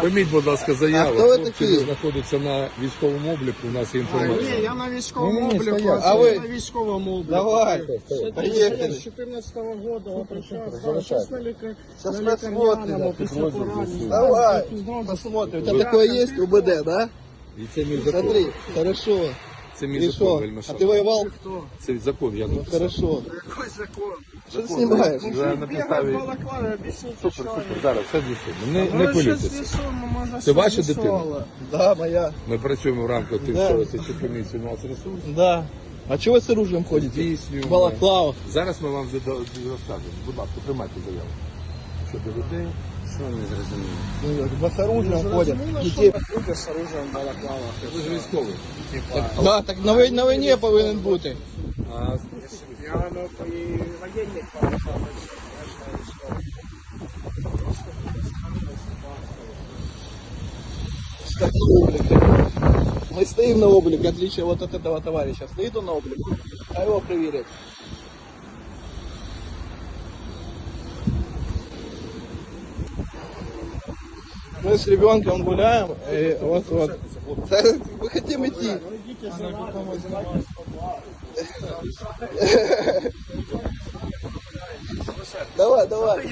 Пойміть, будь ласка, заяву. А хто ви Хлопці такі? знаходиться на військовому обліку, у нас є Ні, інформація. я на військовому Ні-ні, обліку, стоять. а А ви? на військовому обліку. Давай, Я поїхали. з 14 года, сейчас, сейчас на. Посмотрим. лікарняному після поранення. Давай, посмотрим. У тебя такое есть УБД, да? І це мій закон. Смотри, хорошо. Це мій И закон, что? вельми А шановний. ты воевал? Це закон, я написав. Хорошо. Який закон? Что ты снимаешь? За Бігав написаві. в балаклаві, об'ясніть, Супер, що супер, ви. зараз, все з'ясуємо. Не, Ну, не ви щось хвилюйтеся. з'ясуємо, може, Це щось ваша з'ясували. Да, моя. Ми працюємо в рамках Да. тимчасової слідчої комісії у нас ресурс. Да. А чего вы с оружием ходите? Здійснюємо. В балаклавах. Зараз ми вам зада- розкажемо. Будь ласка, приймайте заяву. Щодо людей. Ну, как бы с оружием ходят. Зрозуміло, що Детей. люди з оружием в балаклавах. Ви ж військовий. Да, так на, вой- на войне повинен бути. А Я ну, і воєнних балаклавах. Как на облик. Мы стоим на облик, в отличие вот от этого товарища. Стоит он на облик, а его проверить. Мы с ребенком гуляем, и вот вот. Мы хотим идти. Давай, давай.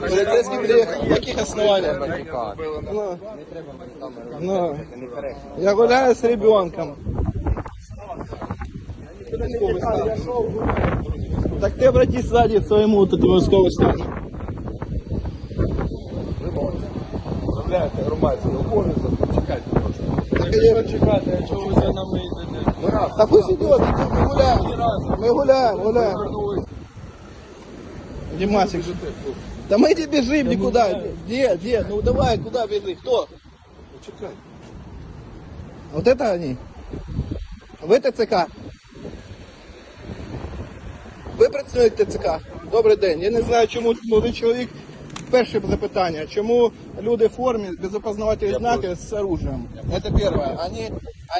Полицейский приехал. Яких основаниях? Ну, ну, я гуляю с ребенком. Так ты обратись сзади к своему вот этому військовому стану. Замовляєте громадські обов'язок, чекайте трошки. Так, я- Чекайте, якщо ви за нами йдете. Да пусть идет, мы гуляем. Мы гуляем, гуляем. Димасик, да мы не бежим никуда. Где, где? Ну давай, куда бежим? Кто? Чекайте. Вот это они? Ви ТЦК? Ви працюєте ТЦК? Добрий день. Я не знаю, чому молодий чоловік. Перше запитання. Чому люди в формі без опознавательных знаков с оружием? Это первое. Они,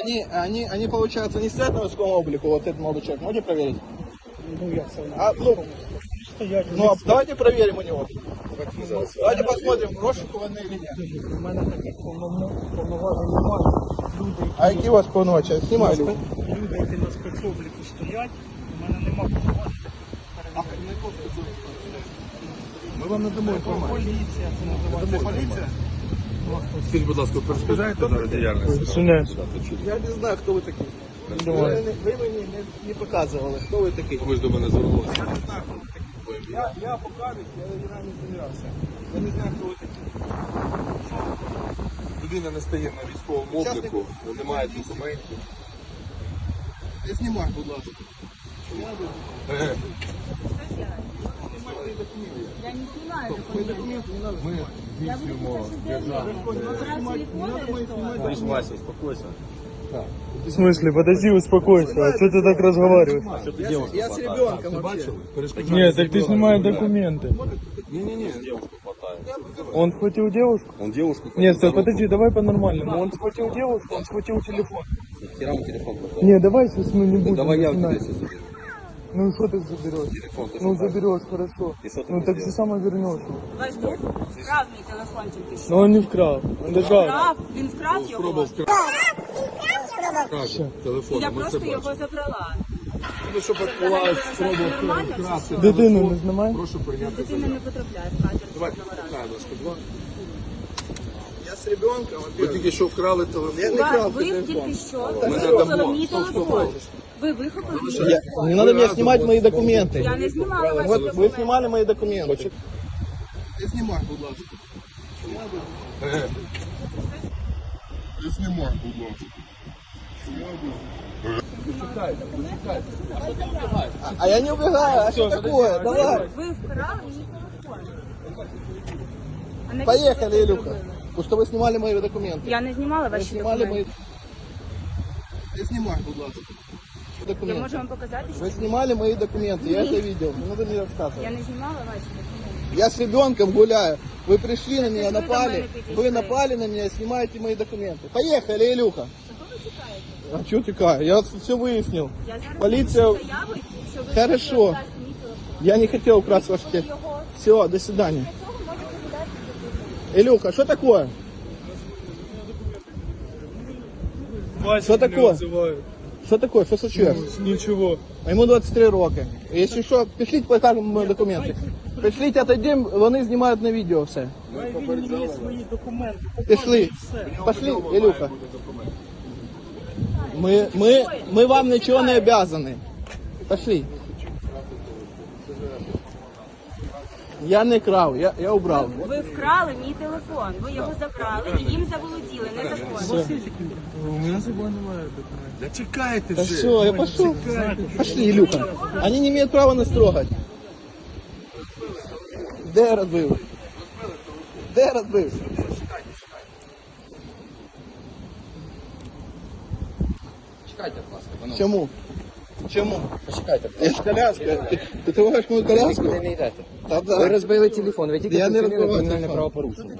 они, они, они, получается, не стоят на військовому облику, вот этот молодой человек. Можете проверить? Ну, як це? А, ну, Стоять. ну, а давайте проверим у него. Давайте посмотрим, розшукуваний или нет. У мене таких повноважень повноважень немає. Люди, А які у вас повночі? Знімай, Люк. люди, які на спецобліку стоять, Ми вам надамо інформацію. Поліція, це називається. поліція? Скажіть, будь ласка, перешкоджаєте зараз діяльність? Я не знаю, хто ви такі. Ви, мені- не, не показували, хто ви такі. Ви ж до мене звернулися. Я, не знаю, хто ви такий. я покажусь, я не знаю, не замирався. Я не знаю, хто ви такі. Людина не стає на військовому обліку, немає документів. Не знімай, будь ласка. Е, Я не снимаю документы. Ми Я буду здійснюємо писать державну. заявление. Аппарат телефона или что? В смысле, подожди, успокойся. А что ты так разговариваешь? Я, с- я с ребенком вообще. Бачили? Перешкоджаєте. Нет, так ты снимай документы. Ні-ні-ні. Он схватил девушку? Он девушку Нет, стой, подожди, давай по-нормальному. Он схватил девушку, он схватил телефон. Хера он телефон бросил. Не, давай сейчас мы не будем. Давай я у тебя начинать. сейчас заберу. Ну что ты заберешь? Телефон ты Ну же заберешь, хорошо. И что ты Ну будешь так же делать? само вернешь. Ваш друг вкрав мій телефончик і що? Но он не вкрал. Он лежал. Вкрав, він вкрав його. Пробував вкрасти телефон. Я Ми це просто бачимо. його забрала. Ну, щоб відбувалось спроба Нормально, вкрасти Дитину телефон, не знімай. Прошу прийняти Дитина заяву. не потрапляє в кадр. Давайте, жодного разу. чекаємо, будь ласка. Я с ребенком, Ви во-первых. тільки що вкрали Я телефон. не Ва- крав Ви телефон. тільки що Ми вихопили надамо. мій Стоп, стоп, телефон. стоп. Ви вихопили мій Я, телефон. не надо мне снимать мои документы. Я не знімала ваші Вот вы документи. снимали мои документы. Не снимай, будь ласка. Е. Не знімай, будь ласка. А я не убегаю, а что такое? Давай. Ви вкрали мій телефон. А навіщо Поехали, ви це Илюха. зробили? Потому что вы снимали мои документы. Я не знімала Вы ваші снимали документи. мои... Не снимай, будь ласка. Я Документы. можу вам показати, що Вы снимали мои документы, я это видел. Не надо мне я рассказывать. не знімала ваші документи. Я с ребенком гуляю. Вы пришли на меня, вы до напали. мене підійшли. Вы напали на меня и снимаете мои документы. Поехали, Илюха. Чого ви тікаєте? А чого тікає? Я все вияснив. Я зараз Поліція- напишу заяву, що ви Хорошо. хочете вкрасти мій телефон. Я не хотел украсть ваш телефон. Його Все, до свидания. для цього можете подати до Илюха, что такое? Вася Що мене таке? обзиває. Что такое? Что случилось? Нічого. Ему 23 роки. Если що, пішліть, покажемо мої документи. Пішліть, отойдем, вони знімають на відео все. Він є свої документи. Пішли. Пошли, Ілюха. Ми, ми, ми вам нічого не обязаны. Пошли. Я не крав, я, я убрав. Ви вкрали мій телефон, ви його забрали і їм заволоділи незаконно. У мене з собою немає документів. Да чекайте Да вже. все, я пошел. Пошли, Илюха. Они не имеют права нас трогать. Де розбив? Де розбив? Чекайте, будь ласка, панове. Чому? Чому? Почекайте. Я ж коляска. Ти, ти трогаєш мою коляску? Куди не йдете? Та Ви да. розбили телефон, ви тільки Я не вчинили розбивав кримінальне телефон. правопорушення.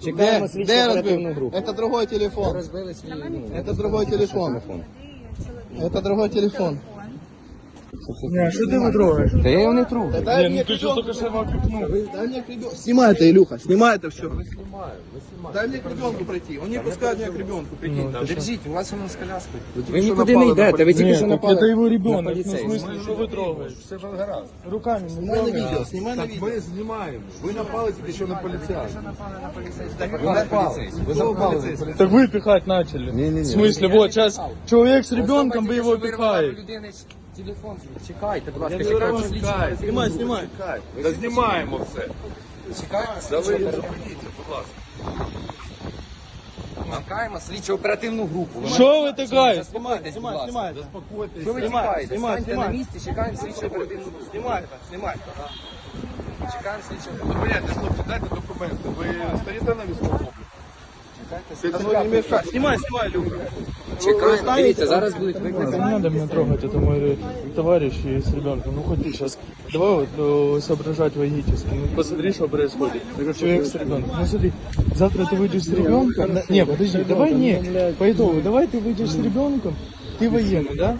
Де, Чекаємо слідчу де оперативну розбив? групу. Это другой телефон. Розбили свій, ну, Это другой телефон. телефон. Это другой телефон. Ні, що ти не трогаєш? Та я його не тру. Дай Ні, мне ну ти що тільки що викнув. Дай мне к ребенку. Снимай это, Илюха, снимай это все. Дай мне к ребенку пройти. Он не пускает меня к ребенку, прикинь. Держіть, у вас воно з коляскою. Ви що нікуди не напали на йдете, ви тільки Ні, що так напали. це його на ребенок. Ну, в поліцейського. смысле, що ви трогаєш? Все ж гаразд. Руками не Снимай на трогай. видео, снимай на Так видео. ми знімаємо. Ви напали тільки що на поліцейських. Ви на поліцейського. Ви напали. Так вы пихать начали. Не-не-не. В смысле, вот сейчас человек с ребенком, вы его пихаєте. пихаете. Телефон. Чекайте, будь ласка, не чекаємо вириваю. слідчу Снимай, оперативну снимай. Та знімаємо все. Чекаємо слідчу оперативну Чекаємо слідчу оперативну групу. Що ви тикаєте? Заспокойтесь, будь Снимай, ласка. снимай. Що ви Знімай, тікаєте? знімай, Станьте на знімай. місці, чекаємо слідчу оперативну групу. Снимай, снимай. Чекаємо слідчу Зупиняйте, хлопці, дайте документи. Ви стоїте на військовому обліку? А ну не мешай. Снимай, снимай, Люка. Чекаємо. Дивіться, зараз будуть викликані. Не надо меня трогать, это мой товарищ и с ребенком. Ну хоть ты сейчас, давай вот э, соображать логически. Ну посмотри, что происходит. Человек с ребенком. Ну смотри, завтра ты выйдешь с ребенком. На- Не, подожди, давай не. По итогу, давай ты выйдешь с ребенком. Ты военный, да?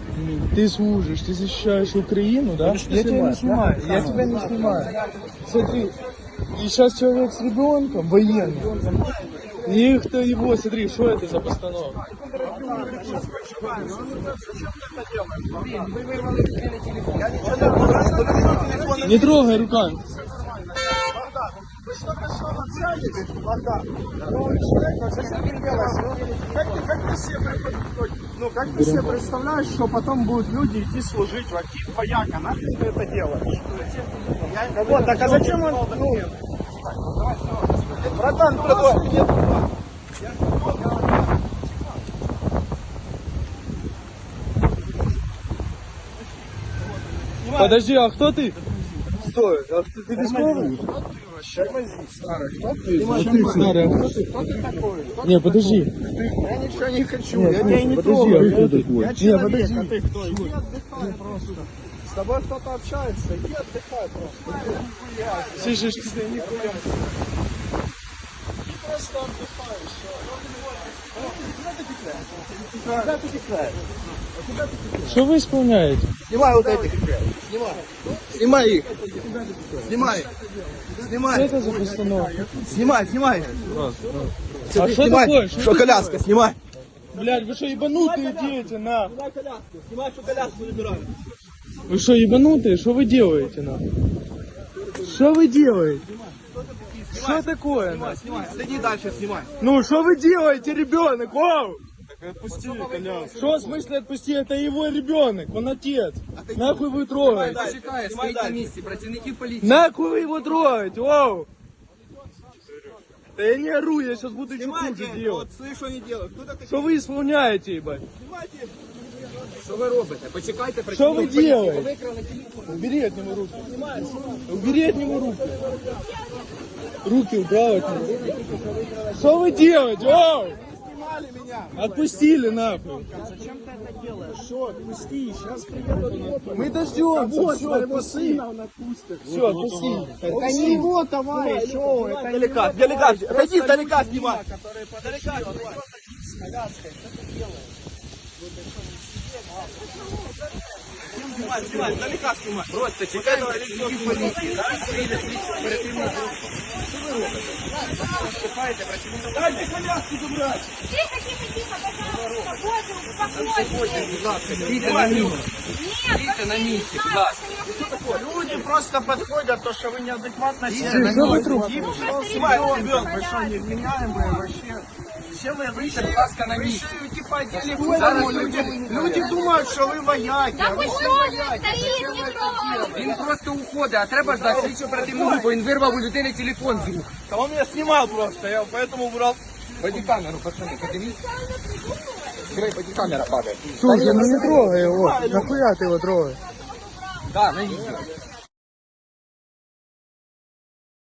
Ты служишь, ты защищаешь Украину, да? Я тебя не снимаю, я тебя не снимаю. Смотри, и сейчас человек с ребенком военный. их-то его, смотри, что это за постановка? Не трогай руками. Ну, как ты себе представляешь, что потом будут люди идти служить в Аки- вояка? Нахрен ты это делаешь? Вот, так а зачем он... Ну, братан, братан, нет, Подожди, а кто ты? Стой, а ты, ты військовий? Старый, а кто ты? Не, подожди. Я ничего не хочу, Нет, я тебя и не подожди, трогаю. кто ты? Я человек, подожди. а ты кто? Иди отдыхай просто. С тобой кто-то общается, иди отдыхай просто. Слышишь, Ты нихуя. Просто отдыхаешь. Куда ты текаешь? что вы исполняете? Снимай вот этих. Снимай. Снимай их. Снимай их. Что Снимай. это за постановка? Снимай, снимай. А что Снимай. такое? Что коляска, снимай. Блядь, вы что, ебанутые дети, на? Снимай коляску. Снимай, что коляску забираю. Вы что, ебанутые? Что вы делаете, на? Что вы делаете? Что такое, на? Снимай. Следи дальше, снимай. Ну, что вы делаете, ребенок? Оу! Отпусти коляску. Что, в смысле отпусти? Это его ребенок, он отец. Нахуй вы трогаете? Чекає, стоїть на місці, працівники поліції. Нахуй вы его трогаете, оу! Да я не ору, я сейчас буду еще хуже Снимайте. делать. Вот слышь, что они делают. Кто такой? Что вы исполняете, ебать? Снимайте. Що ви робите? Почекайте, Что вы працівники поліції. делаете? Викрали телефон. Убери от него руки. Убери от него руки. Руки убрал от него. Что вы делаете? Оу! Снимали меня. Отпустили нахуй. Зачем ты это делаешь? Что, отпусти, сейчас приедут Мы дождемся. Вот все, своего отпусти. сына он отпустит. Все, отпусти. Это не его товарищ, о, это не Далека, его далека. товарищ. Отойди, Просто далека люди, снимай. которые Далека снимай. с коляской, что ты делаешь? Снимай, снимай, далека снимай. Просто чекаємо працівників поліції. Зараз прийде слідчо оперативна група. Дайте коляску забрать. Тихо, тихо, тихо, пожалуйста, успокойтесь, Будь ласка, стійте на місці. Стійте на місці, будь ласка. Люди просто подходят, то, что вы неадекватно Что сели. вы трубку? Снимай, ребенка. Вы что, невменяемые вообще? Все вы Стійте, будь ласка, на місці. типа телефон. Зараз Люди, люди думают, что вы вояки. а вы все вояки. Зачем вы это делаете? Він просто уходить, а треба ждати слідчо оперативну групу. Він вирвав у людини телефон з рук. Да он меня снимал просто, я поэтому убрал. Бодікамеру, пацани, подивіться. Диви, бодікамера падає. Слушай, ну не трогай его. Нахуя ты его трогаешь? Так, на відео.